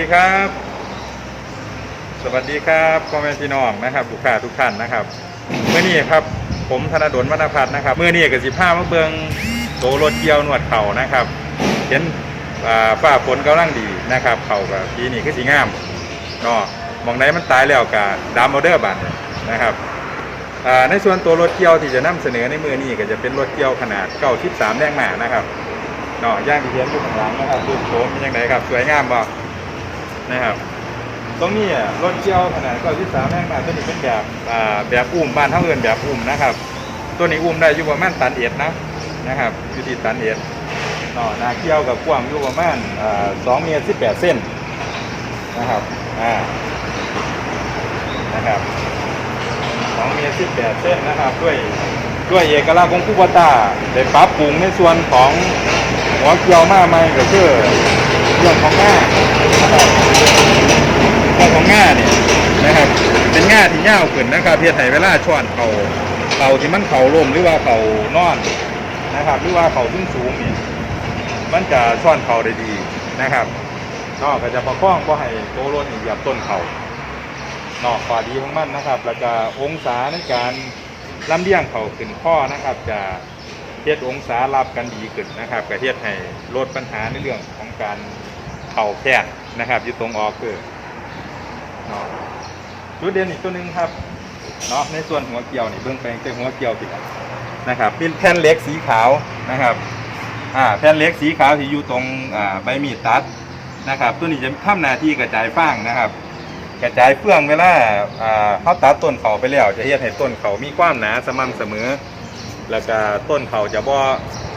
ดีครับ สวัสดีครับพ่อแม่พี่น้องนะครับลูกค้าทุกท่านนะครับเมื่อนี้ครับผมธนดลวรรณพัฒน์นะครับเมื่อนี้กับสิบห้ามาเบิงโตรถเกียวหนวดเข่านะครับ เห็นอ่าฝ้าฝนกำลังดีนะครับ เข่ากับปีนี้คือสีงามเนาะมองไหนมันตายแล้วกับดามอเดอร์บันนะครับในส่วนตัวรถเกียวที่จะนำเสนอในมือนี้ก็จะเป็นรถเกียวขนาด93แรงม้านะครับเนาะย่างที่เห็นอยู่ข้างหลังนะครับรูโฉมเป็นยังไงครับ สวยงามบ่ นะครับ ตรงนี้รถเกี่ยวขนาด93แรงมาตัวนี้เป็นแบบแบบอุ้มบ้านเท่าเอินแบบอุ้มนะครับ ตัวนี้อุ้มได้อยู่ประมาณตันเอ็ดนะนะครับอยู่ที่ตันเอ็ดเนาะหนาเกี่ยวกับกว้างอยู่ประมาณอ่าสองเมตรสิบแปดเส้นนะครับอ่านะครับสองเมตรสิบแปดเส้นนะครับด้วยด้วยเอกลักษณ์ของคูปตาได้ปรับปรุงในส่วนของหัวเกี่ยวมาใหม่ก็คือเรื่องของง่านะครับเรื่ ของง่าเนี่ยนะครับ เป็นง่าที่ยาวขึ้นนะครับเพื่อให้เวลาช้อนเขาเขาที่มันเขาล่มหรือว่าเขานอนนะครับ หรือว่าเขาสูงสูงๆนี่มันจะช้อนเขาได้ดีนะครับนอกก็จะประคองก็ให้โตรถนี่เหยียบต้นเขานอกข้อดีของมันนะครับ แล้วก็องศาในการลำเลียงเขาขึ้นข้อนะครับ จะเฮ็ดองศารับกันดีขึ้นนะครับก็เฮ็ดให้ลดปัญหาในเรื่องของการเข่าแคบนะครับอยู่ตรงออกคือ เนาะจุดเด่นอีกตัวหนึ่งครับเนาะในส่วนหัวเกี่ยวนี่เบื้องแปลงเป็นหัวเกี่ยวติดนะครับเป็นแผ่นเล็กสีขาวนะครับอ่าแผ่นเล็กสีขาวที่อยู่ตรงอ่าใบมีดตัดนะครับตัวนี้จะทำหน้าที่กระจายฟางนะครับ กระจายเฟื่องเวลาอ่าเขาตัดต้นเขาไปแล้ว จะเฮ็ดให้ต้นเขามีความหนาสม่ำเสมอ แล้วก็ต้นเขาจะบ่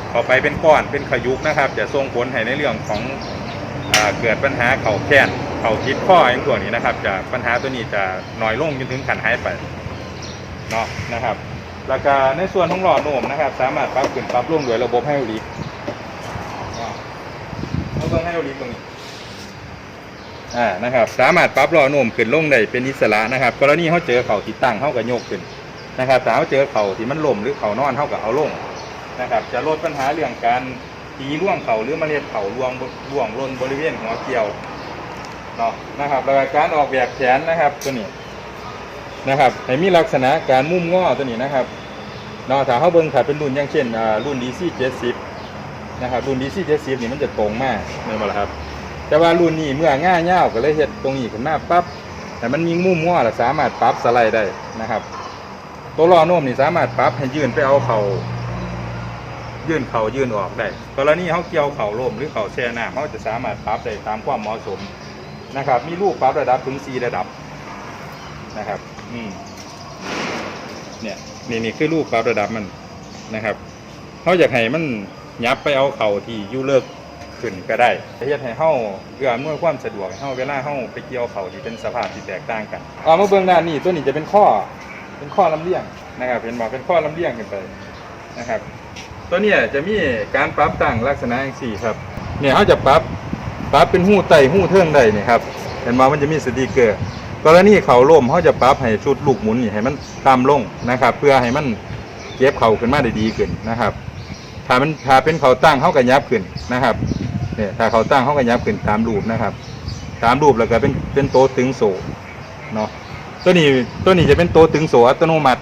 เขาไปเป็นก้อนเป็นขยุกนะครับ จะส่งผลให้ในเรื่องของ เกิดปัญหาเข่าแค้นเข่าทิศข้ออย่างพวนี้นะครับจะปัญหาตัวนี้จะน้อยลงจนถึงขันหายไปเนาะนะครับ แล้วก็ในส่วนของหลอดโน้มนะครับ สามารถปรับขึ้นปรับลงโดยระบบไฮดรลิกเอาเบิ่งไฮดรลิกตรงนี้อ่านะครับ สามารถปรับหลอดโน้มขึ้นลงได้เป็นอิสระนะครับกรณีเขาเจอเข่าติดตั้งเขาก็โยกขึ้นนะครับแต่เขาเจอเข่าที่มันล่มหรือเข่านอนเขาก็เอาลงนะครับ จะลดปัญหาเรื่องการ ตีร่วงเขาหรือมเมล็ดเขาร่วงร่วงล่นบริเวณหัวเกี่ยวเนาะนะครับแล้วการออกแบบแขนนะครับตัวนี้นะครับให้มีลักษณะการมุ่มง้อตัวนี้นะครับเนาะถ้าเขาเบิ่งถ้าเป็นรุ่นอย่างเช่นอ่ารุ่น DC 70นะครับรุ่น DC 70นี่มันจะตรงมากนี่บ่ล่ะครับ แต่ว่ารุ่นนี้เมื่อง่าเง่าก็เลยเฮ็ดตรงนี้ขึ้นมาปั๊บแต่มันมีมุมง้อล้วสามารถปรับสไลด์ได้นะครับ ตัวล้อโน้มนี่สามารถปรับให้ยื่นไปเอาเข่า ยื่นเข่ายื่นออกได้กรณีเขาเกี่ยวเข่าล่มหรือเข่าแช่น้ำเขาจะสามารถปรับได้ตามความเหมาะสมนะครับ มีลูกปรับระดับถึงสี่ระดับนะครับ อืมเนี่ยนี่นี่คือลูกปรับระดับมันนะครับเขาอยากให้มันยับไปเอาเข่าที่ยู่เลิกขึ้นก็ได้จะเฮ็ดให้เฮาเอื้ออำนวยความสะดวกให้เฮาเวลาเฮาไปเกี่ยวเข่าที่เป็นสภาพที่แตกต่างกันเอามาเบื้องด้านนี้ตัวนี้จะเป็นข้อเป็นข้อลำเลียงนะครับเห็นบอกเป็นข้อลำเลียงขึ้นไปนะครับ ตัวเนี้ยจะมีการปรับตั้งลักษณะอย่างสี่ครับเนี่ยเขาจะปรับปรับเป็นหู้ไตหู้เทิงได้นี่ครับเห็นมามันจะมีสติกเกอร์กรณีเขาล่มเขาจะปรับให้ชุดลูกหมุนนี่ให้มันต่ำลงนะครับ เพื่อให้มันเก็บเขาขึ้นมาได้ดีขึ้นนะครับ ถ้ามันถ้าเป็นเขาตั้งเขาก็ยับขึ้นนะครับเนี่ยถ้าเขาตั้งเขาก็ยับขึ้นตามรูปนะครับตามรูปแล้วก็เป็นเป็นโตตึงโซเนาะตัวนี้ตัวนี้จะเป็นโตตึงโซอัตโนมัติ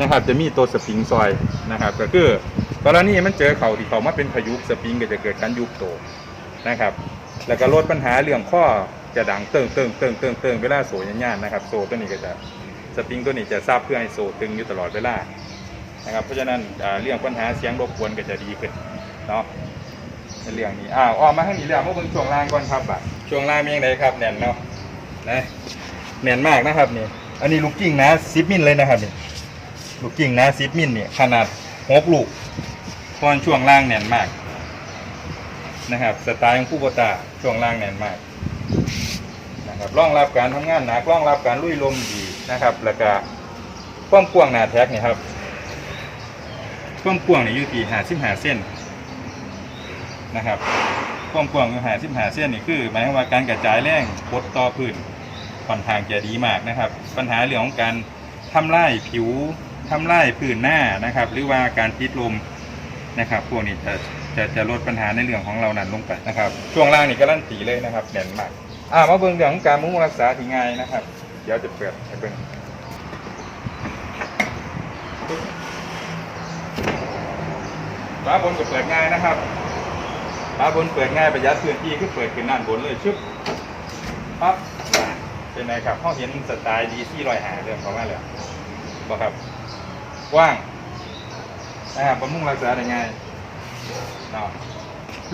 นะครับ จะมีตัวสปริงซอยนะครับ ก็คือ กรณีมันเจอเขาที่เขามาเป็นพายุสปริงก็จะเกิดการยุบโตนะครับ แล้วก็ลดปัญหาเรื่องข้อจะดังเติงเติงเติงเติงเติงเวลาโซยันยานนะครับโซตัวนี้ก็จะสปริงตัวนี้จะทราบเพื่อให้โซตึงอยู่ตลอดเวลานะครับ เพราะฉะนั้นเรื่องปัญหาเสียงรบกวนก็จะดีขึ้นเนาะเรื่องนี้อ้าวออกมาข้างนี้แล้วมาเบิ่งช่วงล่างก่อนครับบ่ะช่วงล่างมีอย่างไรครับแน่นเนาะนะแน่นมากนะครับนี่อันนี้ลูกกิ้งนะซิปมิลเลยนะครับนี่ลูกกิ่งนะซิปมินเนี่ยขนาดหกลูก ตอนช่วงล่างแน่นมากนะครับสไตล์ของผู้บตาช่วงล่างแน่นมากนะครับรองรับการทำงานหนักรองรับการลุยลมดีนะครับ แล้วก็ความกว้างหน้าแท็กเนี่ยครับความกว้างเนี่ยอยู่ที่หาสิบหาเส้นนะครับความกว้างอยู่หาสิบหาเส้นนี่คือหมายความว่าการกระจายแรงกดต่อพื้นค่อนข้างจะดีมากนะครับ ปัญหาเรื่องของการทำลายผิวทำลายพื้นหน้านะครับ หรือว่าการพิดลม นะครับพวกนี้จะจะจะลดปัญหาในเรื่องของเรานั้นลงไปนะครับ ช่วงล่างนี่ก็ลั่นตีเลยนะครับแน่นมากอ่ามาเบิ่งเรื่องของการบำรุงรักษาที่ง่ายนะครับ เดี๋ยวจะเปิดให้เบิ่งฝาบนก็เปิดง่ายนะครับฝาบนเปิดง่ายประหยัดพื้นที่คือเปิดขึ้นด้านบนเลยชึบปั๊บเป็นไงครับเขาเห็นสไตล์ดีซี่รอยหาเรื่องเขามาแล้วบอกครับกว้าง นะครับบำรุงรักษาได้ง่ายเนาะ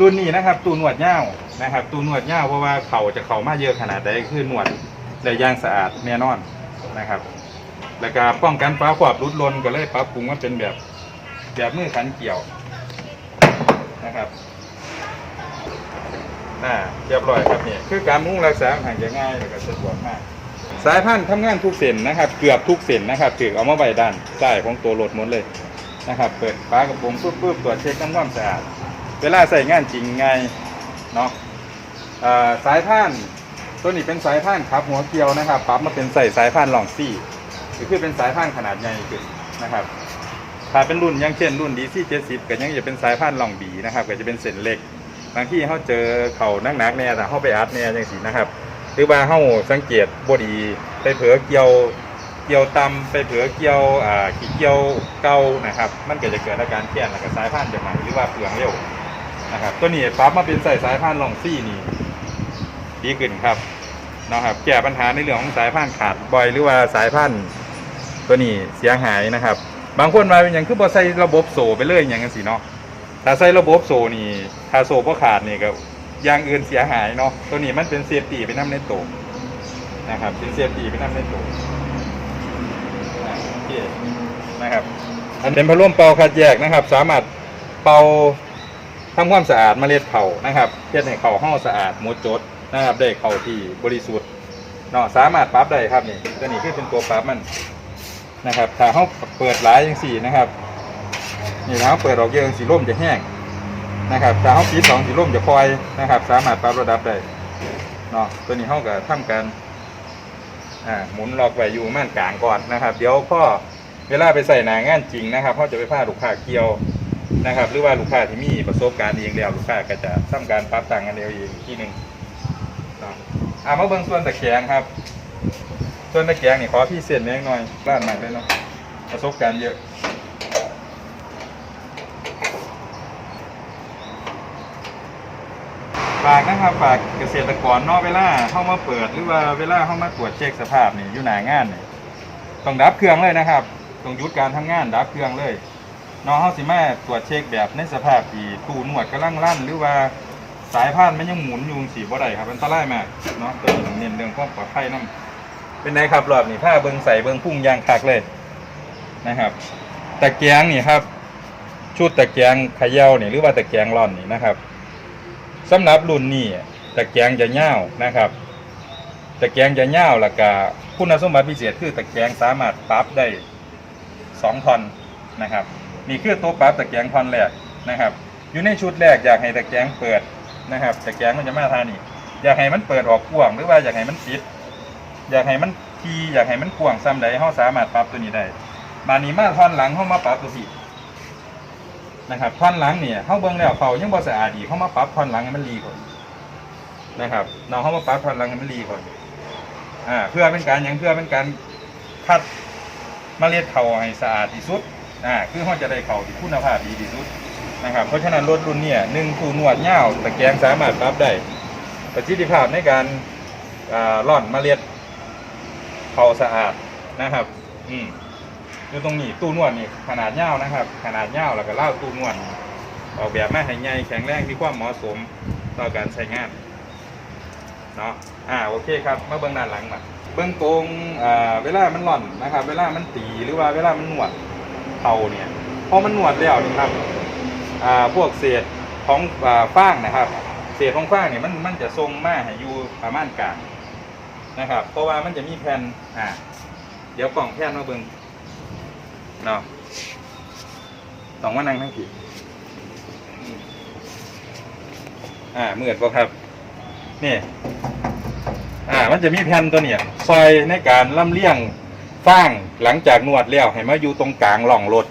รุ่นนี้นะครับตูหนวดเง่านะครับ ตูหนวดเง่าเพราะว่าเขาจะเขามาเยอะขนาดใดคือหนวดได้ย่างสะอาดแน่นอนนะครับ แล้วก็ป้องกันฟ้าขวบรุดลนก็เลยปรับปรุงมาเป็นแบบแบบมือขันเกี่ยวนะครับน่าเรียบร้อยครับเนี่ยคือการมุ่งรักษาห่างจะง่ายแล้วก็สะดวกมาก สายพันธุ์ทำงานทุกเส้นนะครับ เกือบทุกเส้นนะครับถือเอามาไว้ด้านใต้ของตัวรถหมดเลย นะครับ เปิดฝากระโปรงปุ๊บปุ๊บตรวจเช็คน้ำความสะอาด เวลาใส่งานจริงไงเนาะสายพานตัวนี้เป็นสายพานครับหัวเกลียวนะครับปรับมาเป็นใส่สายพานลองซี่ก็คือเป็นสายพานขนาดใหญ่ขึ้นนะครับ ถ้าเป็นรุ่นยังเช่นรุ่นดีซี่เจ็ดสิบก็ยังจะเป็นสายพานลองบีนะครับ ก็จะเป็นเส้นเล็กบางที่เขาเจอเขานักหนักเนี่ยแต่เขาไปอัดเนี่ยจังสีนะครับ หรือว่าเขาสังเกตบดีไปเผลอเกี่ยว เกี่ยวตำไปเผลอเกี่ยวอ่าขี้เกี่ยวเก่านะครับ มันก็จะเกิดอาการแค้นแล้วก็สายพานจะใหม่หรือว่าเปลืองเร็วนะครับ ตัวนี้ปรับมาเป็นใส่สายพานลองซี่นี่ดีขึ้นครับนะครับแก้ปัญหาในเรื่องของสายพานขาดบ่อยหรือว่าสายพานตัวนี้เสียหายนะครับ บางคนมาเป็นอย่างคือบ่ใส่ระบบโซ่ไปเลยอย่างนั้นสิเนาะถ้าใส่ระบบโซ่นี่ถ้าโซ่บ่ขาดนี่ก็อย่างอื่นเสียหายเนาะตัวนี้มันเป็นเซฟตี้ไปน้ำในโตวนะครับเป็นเซฟตี้ไปน้ำในโต วอ่นะครับ อันเป็นพัดลมเป่าคัดแยกนะครับ สามารถเป่าทำความสะอาดเมล็ดเข่านะครับเพื่อให้เข่าห้อสะอาดหมดจดนะครับได้เข่าที่บริสุทธิ์เนาะสามารถปรับได้ครับนี่ตัวนี้คือเป็นตัวปรับมันนะครับถ้าเขาเปิดหลายอย่างสี่นะครับนี่ถ้าเขาเปิดออกเยอะจังสีร่มจะแห้งนะครับถ้าเขาปิดสองสีร่มจะคอยนะครับ สามารถปรับระดับได้เนาะตัวนี้เขาก็ทำการ อ่าหมุนล็อกไว้อยู่ม่านกลางก่อนนะครับ เดี๋ยวพ่อเวลาไปใส่หนางานจริงนะครับเขาจะไปผ้าลูกค้าเกี่ยวนะครับ หรือว่าลูกค้าที่มีประสบการณ์เองแล้วลูกค้าก็จะทำการปรับต่างกันเองอีกที่หนึ่งอ่ามาเบิ่งส่วนตะแคงครับ ส่วนตะแคงนี่ขอพี่เส้นเล็กหน่อยล้านใหม่เลยเนาะประสบการณ์เยอะ ฝากนะครับฝากเกษตรกรนอกเวลาเข้ามาเปิดหรือว่าเวลาเข้ามาตรวจเช็คสภาพนี่อยู่หนางานนี่ต้องดับเครื่องเลยนะครับต้องหยุดการทำงานดับเครื่องเลยน้องเขาสิมาตรวจเช็คแบบในสภาพที่ตู้นวดกำลังลั่น หรือว่าสายพานมันยังหมุนอยู่สีบ่ได้ครับอันตรายมากเนาะตัวนี้ต้องเน้นเรื่องความปลอดภัยนํเป็นไงครับรอบนี้ผ้าเบิงใส่เบิงพุ่งยางคักเลยนะครับตะแกรงนี่ครับชุดตะแกรงขย่านี่หรือว่าตะแกรงร่อนนี่นะครับ สำหรับรุ่นนี้ตะแกรงจะเง่านะครับ ตะแกรงจะเง่าแล้วก็คุณสมบัติพิเศษคือตะแกรงสามารถปรับได้สองทอนนะครับ นี่คือตัวปรับตะแกรงทอนแรกนะครับ อยู่ในชุดแรกอยากให้ตะแกรงเปิดนะครับ ตะแกรงมันจะมาทางนี้อยากให้มันเปิดออกกว้างหรือว่าอยากให้มันปิด อยากให้มันทีอยากให้มันกว้างซ้ำใดเฮาสามารถปรับตัวนี้ได้บานนี้มาท่อนหลังเฮามาปรับตัวนี้ นะครับท่อนหลังเนี่ยเฮาเบิ่งแล้วเขายังบ่สะอาดดีเฮามาปรับท่อนหลังให้มันรีก่อนนะครับเราเฮามาปรับท่อนหลังให้มันรีก่อนอ่าเพื่อเป็นการยังเพื่อเป็นการคัดเมล็ดเขาให้สะอาดที่สุดอ่าคือเขาจะได้เข่าที่คุณภาพดีที่สุดนะครับเพราะฉะนั้นรถรุ่นเนี่ยหนึ่งคูนวดเง่าวตะแกรงสามารถปรับได้ประสิทธิภาพในการอ่าร่อนเมล็ดเข่าสะอาดนะครับ อืม อยู่ตรงนี้ตู้นวดนี่ขนาดเง่าวนะครับ ขนาดเง่าวแล้วก็เล่าตู้นวดออกแบบมาให้ใหญ่แข็งแรงมีความเหมาะสมต่อการใช้งานเนาะอ่าโอเคครับมาเบื้องด้านหลังมาเบื้องตรงอ่าเวลามันร่อนนะครับ เวลามันตีหรือว่าเวลามันนวดเทาเนี่ยพอมันนวดแล้วนี่ครับอ่าพวกเศษของอ่าฟางนะครับเศษของฟางเนี่ยมันมันจะทรงมาให้อยู่ประมาณกลางนะครับ เพราะว่ามันจะมีแผ่นอ่าเดี๋ยวกล่องแผ่นมาเบิ่ง เนาะต้องมานั่งทั้งทีอ่าเมื่อดบ่ครับนี่อ่า มันจะมีแผ่นตัวเนี่ยซอยในการล่ำเลี่ยงฟางหลังจากนวดแล้วให้มาอยู่ตรงกลางร่องรถ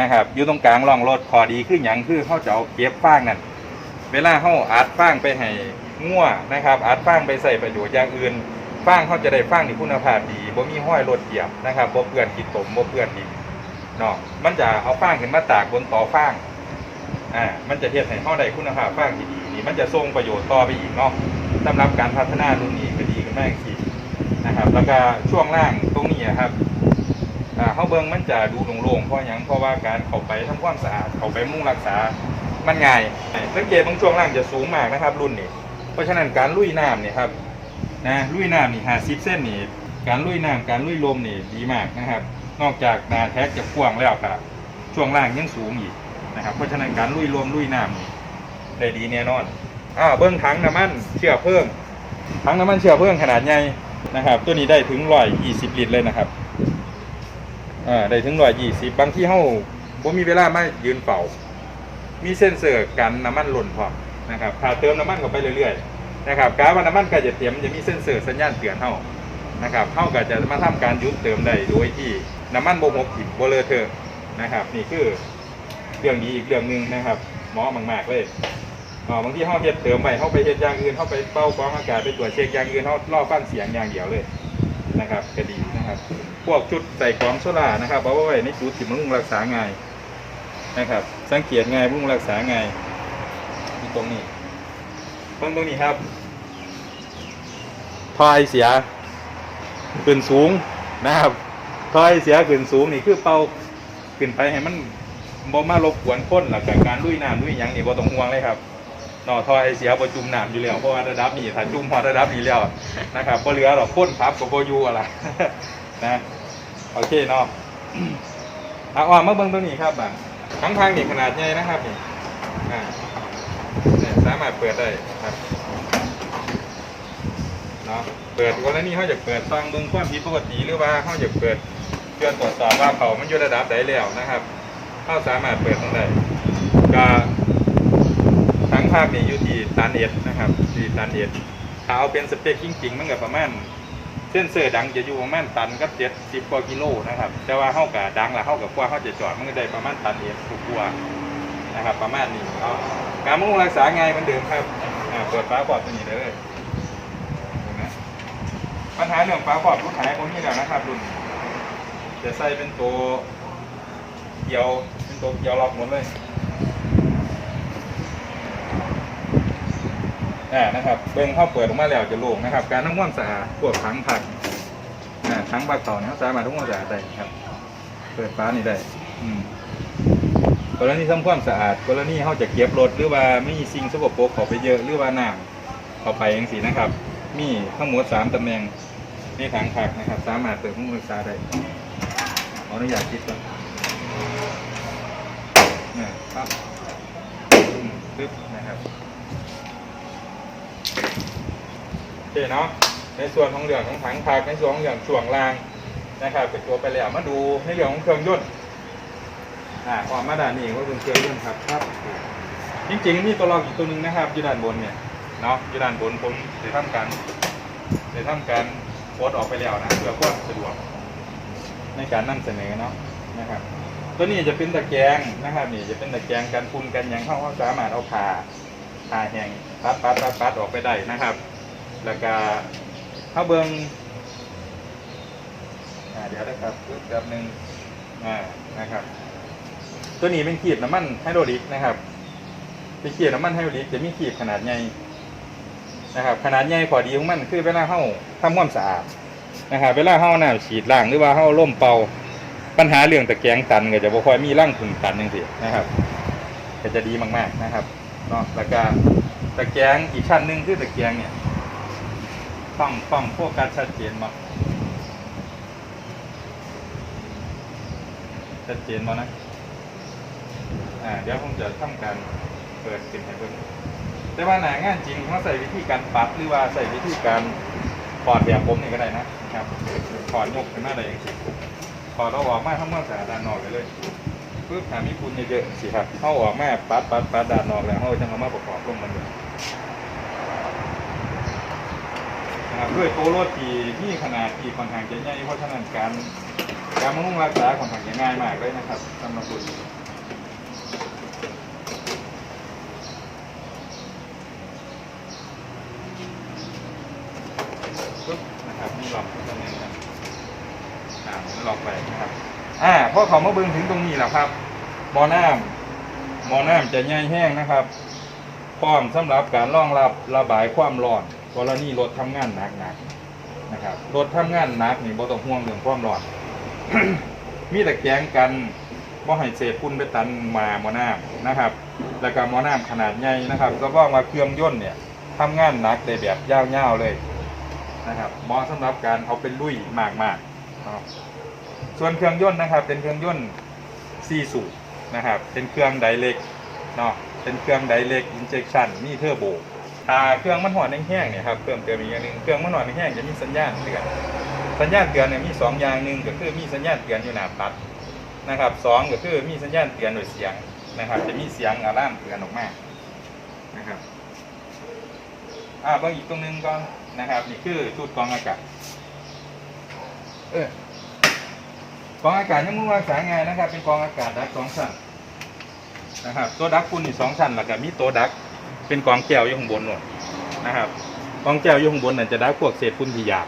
นะครับ อยู่ตรงกลางร่องรถขอดีขึ้นอย่างคือเขาจะเอาเก็บฟางนั่นเวลาเขาอัดฟางไปให้งัวนะครับอาจฟางไปใส่ประโยชน์อย่างอื่น ฟางเขาจะได้ฟางที่คุณภาพดีบ่มีห้อยรถเหยียบนะครับบ่เปื้อนขี้ตมบ่เปื้อนดินเนาะมันจะเอาฟางขึ้นมาตากบนต่อฟางอ่ามันจะเฮ็ดให้เฮาได้คุณภาพฟางที่ดีนี่มันจะส่งประโยชน์ต่อไปอีกเนาะสำหรับการพัฒนารุ่นนี้ก็ดีขึ้นมากสินะครับ แล้วก็ช่วงล่างตรงนี้ครับอ่าเขาเบิงมันจะดูโล่งๆเพราะหยังเพราะว่าการเข้าไปทำความสะอาดเข้าไปมุ่งรักษามันง่ายสังเกตตรงช่วงล่างจะสูงมากนะครับ รุ่นนี้เพราะฉะนั้นการลุยน้ำเนี่ยครับ นะลุยน้ำนี่หาซิเส้นนี่การลุยน้ำการลุยลมนี่ดีมากนะครับ นอกจากนาแท็กจะกว้างแล้วครับช่วงล่างยังสูงอีกนะครับ เพราะฉะนั้นการลุยลมลุยน้ำนี่ได้ดีแน่นอนอ้าวเบิ้งถังน้ำมันเชื่อเพิ่มถังน้ำมันเชื่อเพิ่มขนาดใหญ่นะครับ ตัวนี้ได้ถึงร้อยยี่สิบลิตรเลยนะครับอ่าได้ถึงร้อยยี่สิบบางที่เฮาบ่มีเวลาไมายืนเฝ้ามีเซ็นเซอร์กันน้ำมันหล่นพร้อมนะครับถ้าเติมน้ำมันเข้าไปเรื่อยๆ นะครับการว่าน้ำมันกล้จะเต็มมันจะมีเซ็นเซอร์สัญญาณเตือนเฮานะครับเฮาก็จะมาทำการยุดเติมได้โดยที่น้ำมันบ่หกถิ่มบ่เลอเทอะนะครับ นี่คือเรื่องดีอีกเรื่องหนึ่งนะครับหมาะมากๆเลยอ๋อบางทีเฮาเฮ็ดเติมไปเฮาไปเฮ็ดอย่างอื่นเฮาไปเป่ากรองอากาศไปตรวจเช็คอย่างอื่นเฮารอฟังเสียงอย่างเดียวเลยนะครับก็ดีนะครับ พวกชุดใส่กรองโซล่านะครับเอาไว้ในจุดที่มันรุงรักษาง่ายนะครับ สังเกตง่ายรุงรักษาง่ายที่ตรงนี้ ตรงตรงนี้ครับทอยเสียขึ้นสูงนะครับทอยเสียขึ้นสูงนี่คือเป่าขึ้นไปให้มันบ่มารบกวนคนหลักจากการลุยน้ำลุยหยังนี่บ่ต้องห่วงเลยครับนอทอยเสียประจุมน้ำอยู่แล้วเพราะว่าระดับนี้ถ้าจุ่มพอระดับนี้แล้วนะครับบ่เหลือหรอกพ่นพับกับโบอยู่อะไรนะโอเคเนาะเอาอ่ามาเบิ่งตัวนี้ครับอะทั้งทางนี่ขนาดใหญ่นะครับนี่อ่าามารถเปิดได้ครับเนาะเปิดกรณีเขาจะเปิดซองเบิ่งความผิดปกติหรือว่าเขาจะเปิดเพื่อตรวจสอบว่าเขามันอยู่ระดับใดแล้วนะครับเขาสามารถเปิดตรงใดก็ทั้งภาคนี้อยู่ที่ตันเอ็ดนะครับที่ตันเอ็ดถ้าเอาเป็นสเปคจริงๆมันก็ประมาณเส้นเซอดังจะอยู่ประมาณตันกับเจ็ดสิบกว่ากิโลนะครับ แต่ว่าเข้ากับดังละเข้ากับกว่าเข้าจะจอดมันก็ได้ประมาณตันเอ็ดทุกตัว นะครับ ประมาณนี้เอาการบำรุงรักษาไงมันเดิมครับเปิดฟ้าปอดตัวนี้เลยดูนะปัญหาเรื่องฟ้าปอดรุ่นหายคนนี้แล้วนะครับรุ่นจะใส่เป็นตัวเกี่ยวเป็นตัวเกี่ยวล็อกหมดเลยอ่านะครับเบิ้งเข้าเปิดออกมาแล้วจะโล่งนะครับ การทำความสะอาดพวกถังผักอ่าถังปลาเต่าเนี่ยเขาสามารถทำความสะอาดได้ครับ เปิดฟ้านี่ได้ อืม กรณีทำความสะอาด กรณีเขาจะเก็บรถหรือว่าไม่มีสิ่งสกปรกเข้าไปเยอะหรือว่าน้ำเข้าไปอย่างสีนะครับ มีทั้งหมดสามตำแหน่งในถังผักนะครับ สามารถเปิดห้องรักษาได้ขออนุญาตคิดก่อนนี่ยครับปึ๊บนะครับโอเคเนาะในส่วนของเรื่องของถังพักในส่วนของเรื่องช่วงล่างนะครับเป็นตัวไปแล้วมาดูในเรื่องของเครื่องยนต์ อ่าออกมาด้านนี้ก็เป็นเครื่องยนต์ครับครับ จริงๆมีตัวรองอีกตัวหนึ่งนะครับอยู่ด้านบนเนี่ยเนาะอยู่ด้านบนผมจะทำการจะทำการโพสต์ออกไปแล้วนะเพื่อความสะดวก ในการนำเสนอเนาะนะครับ ตัวนี้จะเป็นตะแกรงนะครับนี่จะเป็นตะแกรงกันฝุ่นกันหยังเข้าเขาสามารถเอาผ่าผ่าแห้งปัดปัดปัดปัดออกไปได้นะครับ แล้วก็เข้าเบิงอ่าเดี๋ยวนะครับปึ๊บแบบหนึ่งอ่านะครับ ตัวนี้เป็นขีดน้ำมันไฮโดรลิกนะครับเป็นขีดน้ำมันไฮโดรลิกจะมีขีดขนาดใหญ่นะครับ ขนาดใหญ่พอดีของมันคือเวลาเข้าทำความสะอาดนะครับเวลาเข้าน้ำฉีดล้างหรือว่าเข้าล่มเป่าปัญหาเรื่องตะแกรงตันก็จะบ่ค่อยมีร่างผึ่งตันยังสินะครับ ก็จะดีมากๆนะครับเนาะแล้วก็ตะแกรงอีกชั้นหนึ่งคือตะแกรงเนี่ยฟังฟังโฟกัสชัดเจนมาชัดเจนมานะ อ่าเดี๋ยวผมจะทำการเปิดขึ้นให้เบิ่งแต่ว่าหนางานจริงเขาใส่วิธีการปรับหรือว่าใส่วิธีการถอดแบบผมนี่ก็ได้นะครับถอดยกขึ้นมาได้อย่างสิถอดเราออกมาทั้งหมดสาดด้านนอกไปเลยปึ๊บหามีคุณเยอะๆสิครับเขาออกมาปัดปัดปัดด้านนอกแล้วเขาจะเอามาประกอบลงมันเลยนะครับด้วยโตโรถที่ที่ขนาดที่ค่อนข้างจะใหญ่เพราะฉะนั้นการการบำรุงรักษาค่อนข้างจะง่ายมากเลยนะครับสำหรับตัวนี้ หลอกตัวนึงครับอ่ามันหลอกไปนะครับ อ่าพอ เขามาเบิ่งถึงตรงนี้แล้วครับมอน้ำมอน้ำจะใหญ่แห้งนะครับพร้อมสำหรับการรองรับระบายความร้อนกรณีรถทำงานหนักๆนะครับรถทำงานหนักนี่บ่ต้องห่วงเรื่องความร้อน มีแต่แกงกันบ่ให้เศษฝุ่นไปตันมาหมอน้ำนะครับ แล้วก็หมอน้ำขนาดใหญ่นะครับก็ว่าเครื่องยนต์เนี่ยทำงานหนักได้แบบยาวๆเลยนะครับเหมาะสำหรับการเอาเป็นลุยมากๆนะครับ ส่วนเครื่องยนต์นะครับ เป็นเครื่องยนต์4สูบนะครับ เป็นเครื่องไดเล็กเนาะ เป็นเครื่องไดเล็กอินเจคชันมีเทอร์โบถ้าเครื่องมันหอนแห้งๆเนี่ยครับเพิ่มเติมอีกอย่างหนึงเครื่องมันหอนแห้งจะมีสัญญาณเตือนสัญญาณเตือนเนี่ยมีสองอย่างหนึ่งก็คือมีสัญญาณเตือนอยู่หน้าปัดนะครับสองก็คือมีสัญญาณเตือนโดยเสียงนะครับ จะมีเสียงอะลามเตือนออกมานะครับอ่าบิ่งอีกตรงหนึงก่อนนะครับ นี่คือชุดกรองอากาศเออ กองอากาศยังมุ่งวางสายไงนะครับ เป็นกองอากาศดักสองชั้นนะครับตัวดักคุณนี่สองชั้นแล้วก็มีตัวดัก เป็นกองแก้วอยู่ข้างบนนู่นนะครับกองแก้วอยู่ข้างบนนั่นจะดักพวกเศษฝุ่นที่หยาบ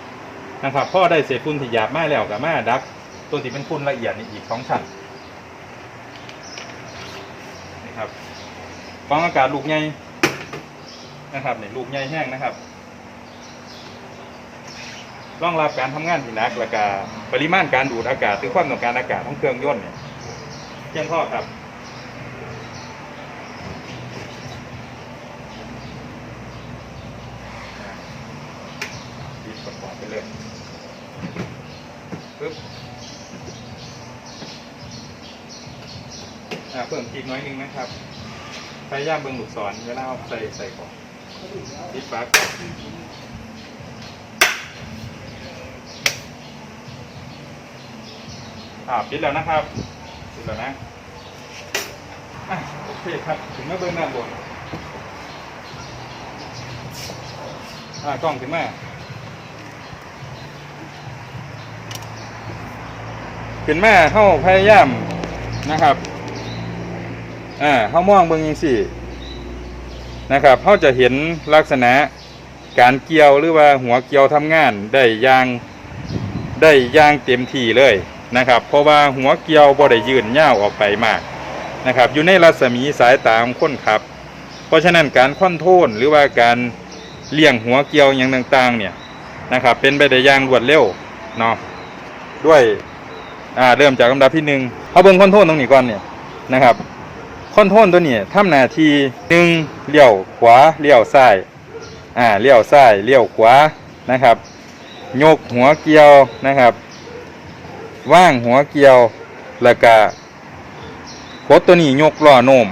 นะครับพ่อได้เศษฝุ่นที่หยาบมาแล้วก็มาดัก ตัวที่เป็นฝุ่นละเอียดนี่อีกสองชั้นนี่ครับกองอากาศลูกใหญ่นะครับเนี่ยลูกใหญ่แห้งนะครับ รองรับการทำงานที่หนักและก็ปริมาณการดูดอากาศหรือความต้องการอากาศของเครื่องยนต์เนี่ยเพียงพอครับบีบประกอบไปเลยปึ๊บอ่าเพิ่มอีกน้อยนึงนะครับพยายามเบิ่งลูกศรเวลาเอาใส่ใส่ของปิดฝาก่อน อ่าปิดแล้วนะครับปิดแล้วนะอะโอเคครับ ถึงมาเบิ่งด้านบนอ่ากล้องถึงมาขึ้นมาเข้าพยายามนะครับอ่าเข้ามองเบิ่งยังสี่นะครับเขาจะเห็นลักษณะการเกี่ยวหรือว่าหัวเกี่ยวทำงานได้ยางได้ยางเต็มที่เลย นะครับ เพราะว่าหัวเกียวบ่ได้ยืนยาวออกไปมากนะครับ อยู่ในรัศมีสายตาของคนขับ เพราะฉะนั้นการคอนโทรลหรือว่าการเลี่ยงหัวเกียวอย่างต่างๆเนี่ยนะครับ เป็นไปได้อย่างรวดเร็วเนาะด้วยอ่าเริ่มจากลำดับที่หนึ่งเอาเบิ้งคอนโทรลตรงนี้ก่อนเนี่ยนะครับคอนโทรลตัวนี้ทำหน้าที่หนึ่งเลี้ยวขวาเลี้ยวซ้ายอ่าเลี้ยวซ้ายเลี้ยวขวานะครับยกหัวเกียวนะครับ ว่างหัวเกี่ยวแล้วก็กดตัวนี้ยกล้อโน้ม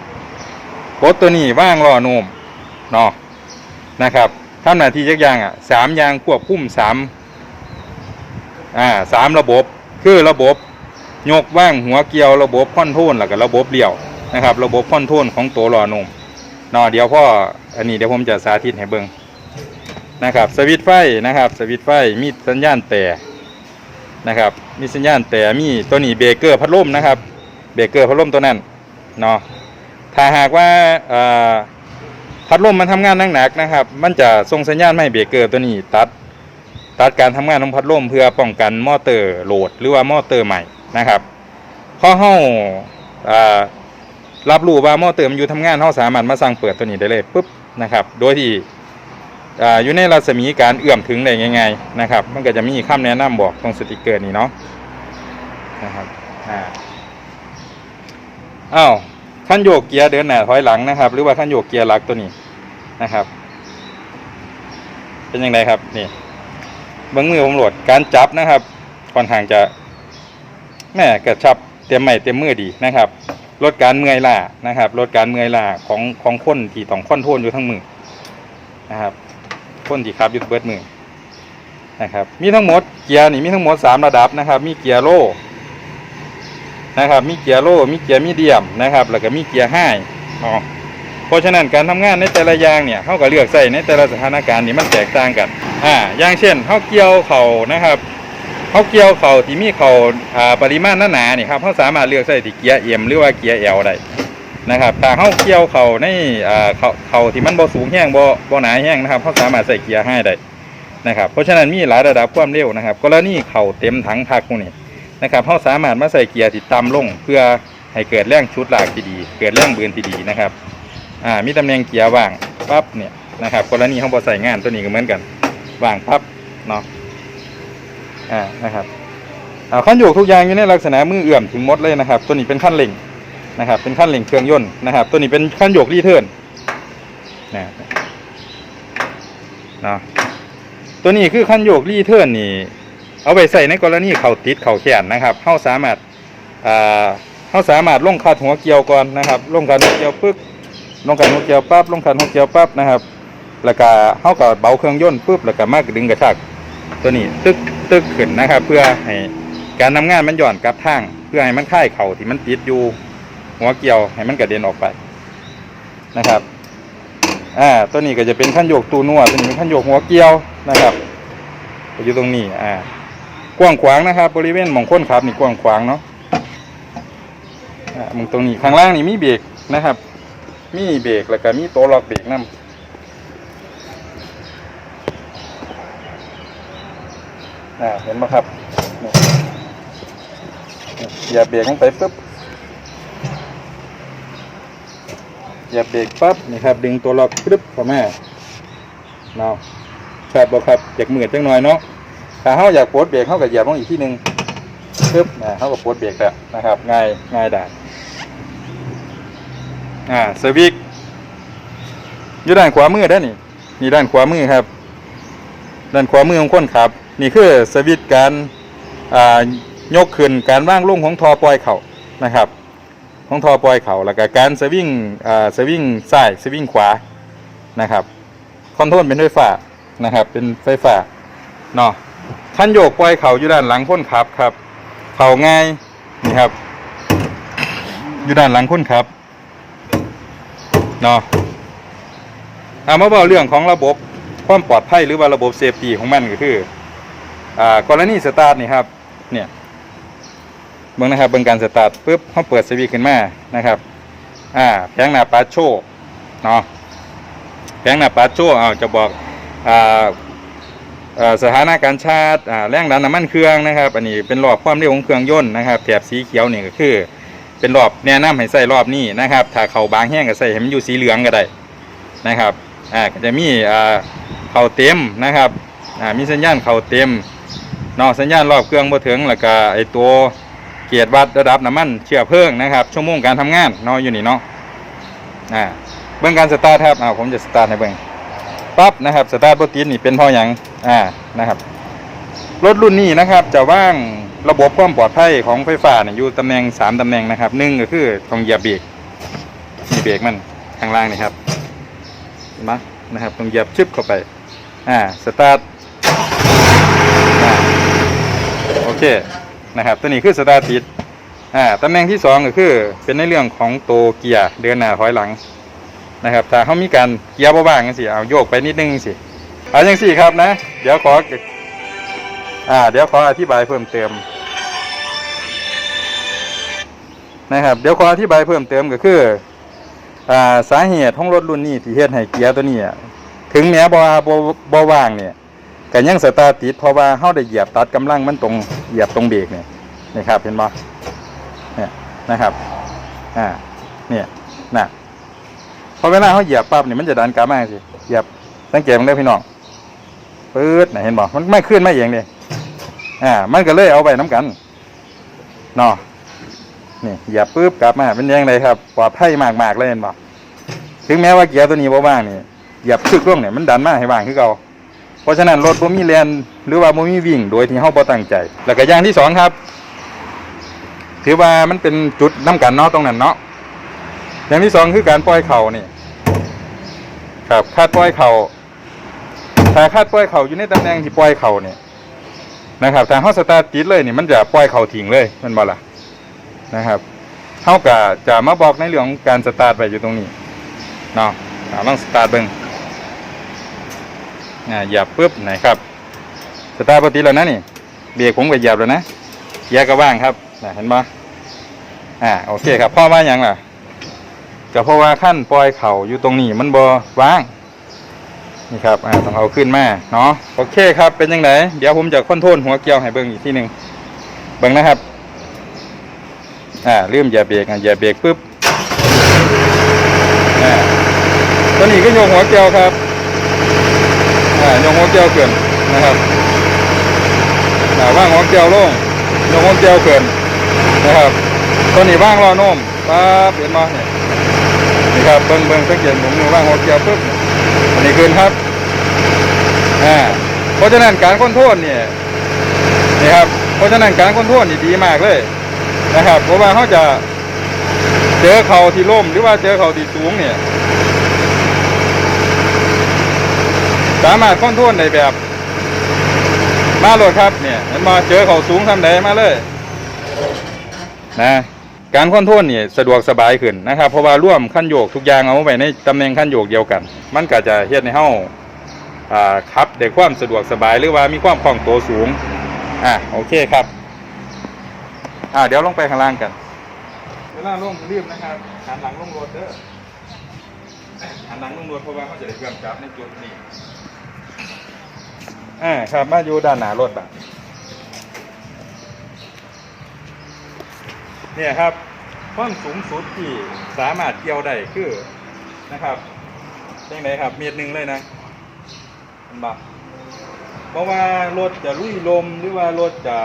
กดตัวนี้ว่างล้อโน้มเนาะนะครับทำหน้าที่จักอย่างอะสามอย่างควบคุมสามอ่าสามระบบ คือระบบยกว่างหัวเกี่ยวระบบคอนโทรลแล้วก็ระบบเลี้ยวนะครับ ระบบคอนโทรลของตัวหลอนมเนาะเดี๋ยวพ่ออันนี้เดี๋ยวผมจะสาธิตให้เบิ่งนะครับ สวิตไฟนะครับ สวิตไฟมีสัญญาณแต่ นะครับมีสัญญาณแต่มีตัวนี้เบรกเกอร์พัดลมนะครับเบรกเกอร์พัดลมตัวนั้นเนาะถ้าหากว่าพัดลมมันทำงานหนักๆนะครับ มันจะส่งสัญญาณไม่ให้เบรกเกอร์ตัวนี้ตัดตัดการทำงานของพัดลมเพื่อป้องกันมอเตอร์โหลดหรือว่ามอเตอร์ใหม่นะครับพอเฮาอ่ารับรู้ว่ามอเตอร์มันอยู่ทำงานเฮาสามารถมาสั่งเปิดตัวนี้ได้เลยปุ๊บนะครับ โดยที่ อยู่ในรัศมีการเอื้อมถึงได้ง่ายๆนะครับ มันก็จะมีคำแนะนำบอกตรงสติกเกอร์นี้เนาะนะครับอ่าอ้าวขั้นโยกเกียร์เดินหน้าถอยหลังนะครับ หรือว่าขั้นโยกเกียร์หลักตัวนี้นะครับ เป็นยังไงครับนี่เบิ้งมือผมโหลดการจับนะครับค่อนข้างจะแม่กระชับเต็มไม้เต็มมือดีนะครับลดการเมื่อยล้านะครับลดการเมื่อยล้าของของคนที่ต้องคอนโทรลอยู่ทั้งมือนะครับ คนที่ขับอยู่เบิดมือนะครับ มีทั้งหมดเกียร์นี่มีทั้งหมดสามระดับนะครับ มีเกียร์โลนะครับ มีเกียร์โลมีเกียร์มีเดียมนะครับ แล้วก็มีเกียร์ไฮอ๋อเพราะฉะนั้นการทำงานในแต่ละอย่างเนี่ยเขาก็เลือกใส่ในแต่ละสถานการณ์นี่มันแตกต่างกันอ่าอย่างเช่นเขาเกี่ยวเข่านะครับเขาเกี่ยวเข่าที่มีเข่าอ่าปริมาณหนาๆนี่ครับเขาสามารถเลือกใส่ที่เกียร์เอ็มหรือว่าเกียร์เอลได้ นะครับถ้าเข้าเกี่ยวเข่าในอ่าเข่าเข่าที่มันบ่สูงแห้งบ่บ่หนาแห้งนะครับเขาสามารถใส่เกียร์ให้ได้นะครับเพราะฉะนั้นมีหลายระดับความเร็วนะครับกรณีเข่าเต็มถังพักพวกนี้นะครับเขาสามารถมาใส่เกียร์ติดตามลง เพื่อให้เกิดแรงชุดหลากที่ดี เกิดแรงเบือนที่ดีนะครับอ่ามีตำแหน่งเกียร์ว่างปั๊บเนี่ยนะครับกรณีเขาบอใส่งานตัวนี้ก็เหมือนกันว่างปั๊บเนาะอ่านะครับอ่าขั้นโยกทุกอย่างอยู่ในลักษณะมือเอื้อมถึงมดเลยนะครับ ตัวนี้เป็นขั้นเร่ง นะครับ เป็นขั้นเร่งเครื่องยนต์นะครับ ตัวนี้เป็นขั้นโยกรีเทิร์นนะนะตัวนี้คือคันโยกรีเทิร์นนี่ เอาไปใส่ในกรณีเข่าติดเข่าแขนนะครับเข้าสามารถอ่าเข้าสามารถลงคัดหัวเกี่ยวก่อนนะครับลงคัดหัวเกี่ยวปึ๊บลงคัดหัวเกี่ยวปั๊บลงคัดหัวเกี่ยวปั๊บนะครับแล้วก็เข้ากับเบาเครื่องยนต์ปุ๊บแล้วก็มากดึงกระชากตัวนี้ตึกตึกขึ้นนะครับ เพื่อให้การทำงานมันหย่อนกลับทาง เพื่อให้มันค่ายเข่าที่มันติดอยู่ หัวเกี่ยวให้มันกระเด็นออกไปนะครับอ่าตัวนี้ก็จะเป็นขั้นโยกตูนัวตัวนี้เป็นขั้นโยกหัวเกี่ยวนะครับอยู่ตรงนี้อ่ากว้างขวางนะครับ บริเวณหมองค้นขับนี่กว้างขวางเนาะอ่ามึงตรงนี้ข้างล่างนี่มีเบรกนะครับ มีเบรกแล้วก็มีโตัวล็อกเบรกนํอ่าเห็นไหมครับอย่าเบรกลงไปปุ๊บ อย่าเบรกปั๊บนี่ครับ ดึงตัวล็อกปึ๊บเข้ามาเนาะครับบอกครับอยากเหมือดจังหน่อยเนาะถ้าเขาอยากปลดเบรกเขาก็เหยียบลงอีกที่หนึ่งปึ๊บนะเขาก็ปลดเบรกแล้วนะครับ ง่ายง่ายได้อ่าเซอร์วิกอยู่ด้านขวามือได้นี่นี่ด้านขวามือครับ ด้านขวามือของคนขับ นี่คือสวิตช์การอ่ายกขึ้นการว่างลุ่งของทอปล่อยเข่านะครับ ของทอปล่อยเขาแล้วก็การสวิงอ่าสวิงซ้ายสวิงขวานะครับคอนโทรลเป็นไฟฟ้านะครับ เป็นไฟฟ้าเนาะขั้นโยกปล่อยเขาอยู่ด้านหลังคนขับครับเขาง่ายนี่ครับ อยู่ด้านหลังคนขับเนาะเอามาบอกเรื่องของระบบความปลอดภัยหรือว่าระบบเซฟตี้ของมันก็คือ อ่ากรณีสตาร์ทนี่ครับ เนี่ย เบิ่งนะครับเบิ่งการสตาร์ทปุ๊บเขาเปิดสวิตช์ขึ้นมานะครับอ่าแผงหน้าปาโชเนาะแผงหน้าปาโชเอาจะบอกอ่าสถานะการชาร์จอ่าแรงดันน้ำมันเครื่องนะครับอันนี้เป็นรอบความเร็วของเครื่องยนต์นะครับแถบสีเขียวนี่ก็คือ เป็นรอบแนะนำให้ใส่รอบนี้นะครับ ถ้าเขาบางแห้งก็ใส่ให้มันอยู่สีเหลืองก็ได้นะครับอ่าก็จะมีอ่าเข่าเต็มนะครับอ่ามีสัญญาณเข่าเต็มเนอกสัญญาณรอบเครื่องบ่ถึงแล้วก็ไอตัว เกียรติวัดระดับน้ำมันเชื้อเพลิงนะครับ ชั่วโมงการทำงานเนาะอยู่นี่เนาะอ่าเบื้องการสตาร์ทครับอ่าผมจะสตาร์ทให้เบื้องปั๊บนะครับสตาร์ทบติดนี่เป็นเพราะหยังอ่านะครับรถรุ่นนี้นะครับจะว่างระบบความปลอดภัยของไฟฟ้าเนี่ยอยู่ตำแหน่งสามตำแหน่งนะครับหนึ่งก็คือตรงเหยียบเบรกมีเบรกมันข้างล่างนี่ครับเห็นไหมนะครับตรงเหยียบชึบเข้าไปอ่าสตาร์ทโอเค นะครับ ตัวนี้คือสตาร์ทติดอ่าตำแหน่งที่สองก็คือเป็นในเรื่องของโตเกียร์เดินหน้าถอยหลังนะครับ ถ้าเขามีการเกียร์บ้างๆจังสิเอาโยกไปนิดนึงสิเอาอย่างสี่ครับนะ เดี๋ยวขออ่าเดี๋ยวขออธิบายเพิ่มเติมนะครับเดี๋ยวขออธิบายเพิ่มเติมก็คืออ่าสาเหตุของรถรุ่นนี้ที่เฮ็ดให้เกียร์ตัวนี้ถึงแม้บ่ว่าบ่บ่ว่างเนี่ย ก็ยังสตาร์ติดเพราะว่าเฮาได้เหยียบตัดกำลังมันตรงเหยียบตรงเบรกเนี่ยนี่ครับเห็นบ่เนี่ยนะครับอ่าเนี่ยนะพอเวลาเฮาเหยียบปั๊บนี่มันจะดันกลับมาสิเหยียบสังเกตมันได้พี่น้องปื๊ดนะเห็นบ่มันไม่ขึ้นไม่เองเด้อ่ามันก็เลยเอาไปน้ำกันเนาะนี่เหยียบปุ๊บกลับมาเป็นยังไงครับปลอดภัยมากๆเลยเห็นบ่ถึงแม้ว่าเกียร์ตัวนี้บ่ว่างนี่เหยียบชึกลงเนี่ยมันดันมาให้ว่างคือเก่า เพราะฉะนั้นรถบ่มีแลนหรือว่าบ่มีวิ่ง โดยที่เฮาบ่ตั้งใจ แล้วก็อย่างที่สองครับ ถือว่ามันเป็นจุดน้กันเนาะตรงนั้นเนาะอย่างที่สองคือการปล่อยเข่านี่ ครับคาดปล่อยเข่าถ้าคาดปล่อยเข่าอยู่ในตำแหน่งที่ปล่อยเข่านี่นะครับถ้าเฮาสตาร์ทติดเลยนี่มันจะปล่อยเข่าทิ้งเลยมันบ่ล่ะนะครับเฮาก็จะมาบอกในเรื่องของการสตาร์ทไว้อยู่ตรงนี้เนาะเอาลองสตาร์ทเบิ่ง หยียบปุ๊บไหนครับ สตาร์ปกติแล้วนะนี่ เบรกผมก็หยียบแล้วนะเกียร์ก็ว่างครับนะเห็นปะอ่าโอเคครับพ่อว่าหยังล่ะก็เพราะว่าขั้นปล่อยเข่าอยู่ตรงนี้มันบ่ว่างนี่ครับอ่าต้องเอาขึ้นมาเนาะโอเคครับเป็นยังไงเดี๋ยวผมจะคอนโทรลหัวเกียวให้เบิ่งอีกที่หนึ่งเบิ่งนะครับอ่าลืมอย่าเบรกอะอย่าเบรกปุ๊บอ่าตัวนี้ก็โยงหัวเกียวครับ ยงหัวเกียวเกินนะครับอ่าว่างหัวเกียวลงยงหัวเกียวเกินนะครับตัวนี้ว่างรอโน้มปั๊บเห็นมั้เนี่ยนี่ครับเบิ่งเบิ่งสังเกตหมุนมือว่างหัวเกียวปุ๊บอันนี้ขึ้นครับอ่าเพราะฉะนั้นการค้นโทษเนี่ยนี่ครับเพราะฉะนั้นการค้นโทษนี่ดีมากเลยนะครับเพราะว่าเขาจะเจอเขาที่ล่มหรือว่าเจอเขาที่สูงเนี่ย สามารถค้นโทษในแบบ มาโหลดครับเนี่ยเห็นมาเจอเขาสูงทำไดมาเลยนะการค้นโทษนี่ยสะดวกสบายขึ้นนะครับ เพราะว่าร่วมขั้นโยกทุกอย่างเอาไว้ในตำแหน่งขั้นโยกเดียวกัน มันก็จะเฮ็ดในเฮาอ่าขับได้ความสะดวกสบายหรือว่ามีความคล่องตัวสูงอ่าโอเคครับอ่าเดี๋ยวลงไปข้างล่างกันเวลาลงรีบนะครับหันหลังลงรถเด้อหันหลังลงรถเพราะว่าเขาจะได้เคลื่อนจับในจุดนี้ อ่าครับมาอยู่ด้านหน้ารถแบบเนี่ยครับความสูงสุดที่สามารถเกี่ยวได้คือนะครับยังไงครับเมตรหนึ่งเลยนะเห็นปะเพราะว่ารถจะลุยลมหรือว่ารถจะ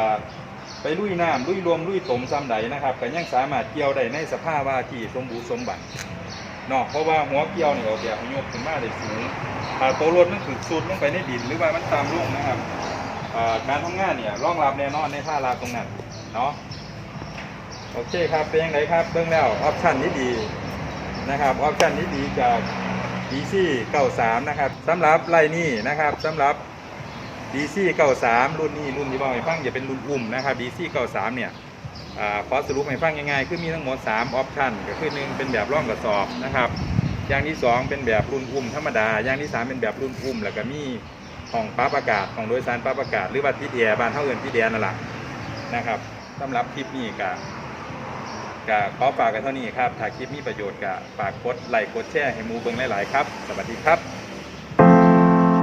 ไปลุยน้ำลุยลมลุยตมซ้ำใดนะครับก็ยังสามารถเกี่ยวได้ในสภาพว่าที่สมบูรณ์สมบัติเนาะเพราะว่าหัวเกี่ยวเนี่ยออกแบบยกขึ้นมาได้สูง ตัวรถมันถึกสุดลงไปในดินหรือว่ามันตามลงนะครับอ่าการทำงานเนี่ยร่องรับแน่นอนในท่าราบตรงนั้นเนาะโอเคครับเป็นยังไงครับเบื้องแล้วออปชันนี้ดีนะครับออปชันนี้ดีจาก DC 93นะครับสำหรับไลน์นี้นะครับสำหรับ DC 93รุ่นนี้รุ่นที่บอกให้ฟังอย่าเป็นรุ่นอุ้มนะครับ DC 93เนี่ยอขอสรุปให้ฟังง่ายๆคือมีทั้งหมด3ออปชันก็คือหนึ่งเป็นแบบร่องกระสอบนะครับ อย่างที่2เป็นแบบรุ่นอุ้มธรรมดา อย่างที่3เป็นแบบรุ่นอุ้มแล้วก็มีห้องปรั๊บอากาศของโดยสารปรั๊บอากาศหรือว่าที่เดียบ้านเท่าเอินที่เดียนั่นแหละนะครับสำหรับคลิปนี้กับกับขอฝากกันเท่านี้ครับถ้าคลิปมีประโยชน์กับฝากกดไลค์กดแชร์ให้มูเบิงหลาย ๆ ครับ สวัสดีครับ